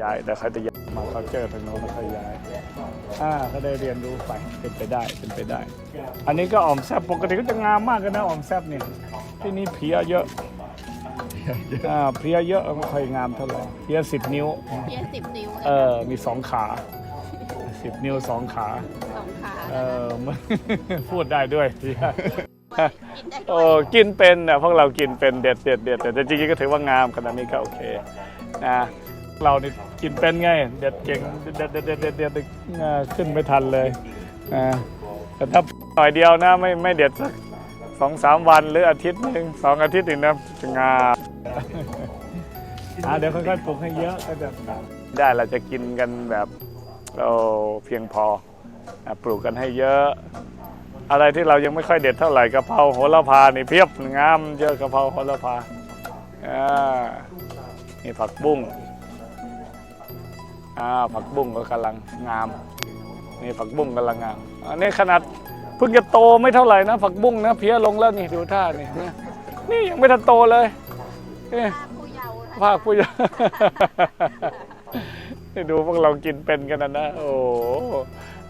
ย้ายแต่เขาจะย้ายมาเขาเจอทางโน้นแล้วเขาย้ายอ่าเขาได้เรียนรู้ไปเป็นไปได้เป็นไปได้ อันนี้ก็อ่อมแซบปกติก็จะงามมากเลยนะอ่อมแซบเนี่ยที่นี่เพลียเยอะอ่าเพลียเยอะไม่ค่อยงามเท่าไหร่เพลียสิบนิ้ว เพียสิบนิ้วเลยเออมีสองขาสิบนิ้วสองขาสองขาเออมันพูดได้ด้วยเพลียกินได้ด้โอ้วยกินเป็นนะพวกเรากินเป็นเด็ดเด็ดเด็ดแต่จริงๆก็ถือว่างามขนาดนี้ก็โอเคนะ เรานี่กินเป็นไง เด็ดเก่งเด็ดเด็ดเด็ดเด็ดเด็ดเด็ดเอ่อขึ้นไม่ทันเลยนะแต่ถ้าหน่อยเดียวนะไม่ไม่เด็ดสักสองสามวันหรืออาทิตย์หนึ่งสองอาทิตย์หนึ่งนะจะงามอะเดี๋ยวค่อยๆปลูกให้เยอะก็จะได้เราจะกินกันแบบเราเพียงพอปลูกกันให้เยอะ อะไรที่เรายังไม่ค่อยเด็ดเท่าไหร่กะเพราโหระพานี่เพียบงามเยอะกะเพราโหระพาอ่านี่ผักบุ้ง อ่าผักบุ้งก็กำลังงาม นี่ผักบุ้งกำลังงาม อันนี้ขนาดเพิ่งจะโตไม่เท่าไหร่นะผักบุ้งนะเพี้ยลงแล้วนี่ดูท่านี่นะนี่ยังไม่ทันโตเลยนี่ภาคผู้เยาว์นะภาคผู้ใหญ่นี่ดูพวกเรากินเป็นกันนะนะโอ้โห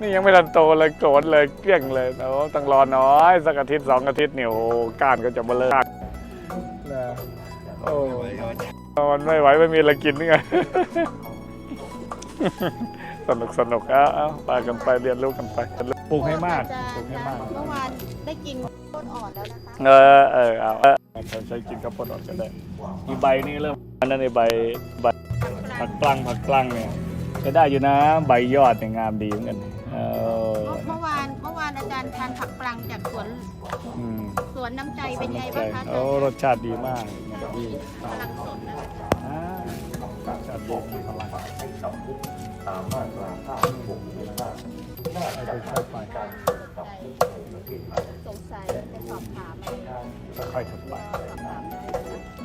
นี่ยังไม่ทันโตเลยโกรธเลยเกลี้ยงเลยโอ้ต้องรอน้อยสักอาทิตย์สองอาทิตย์เนี่ยโอ้โหก้านก็จะมาเลิกนะโอ้มันไม่ไหวไม่มีอะไรกินนี่ไง สนุกสนุกเอ้าเอ้าไปกันไปเรียนรู้กันไปปลูกให้มากจะปลูกให้มาก เมื่อวานได้กินต้นอ่อนแล้วนะคะเออเออเอาเออใช้ใช้กินข้าวโพดอ่อนก็ได้มีใบนี่เริ่มอันนั้นในใบใบผักกลังผักกลังเนี่ยใช้ได้อยู่นะใบยอดเนี่ยงามดีเหมือนกันเออเมื่อวานเมื่อวานอาจารย์ทานผักปลังจากสวนอืมสวนน้ำใจเป็นไงบ้างคะอาโอ้จารย์รสชาติดี จำคุกตามมาตราที่บุงเล็บ5น่าจะใช้ไปการจำคุกในประเทศไทยสงสัยไปสอบถามได้ค่อยสอบถามได้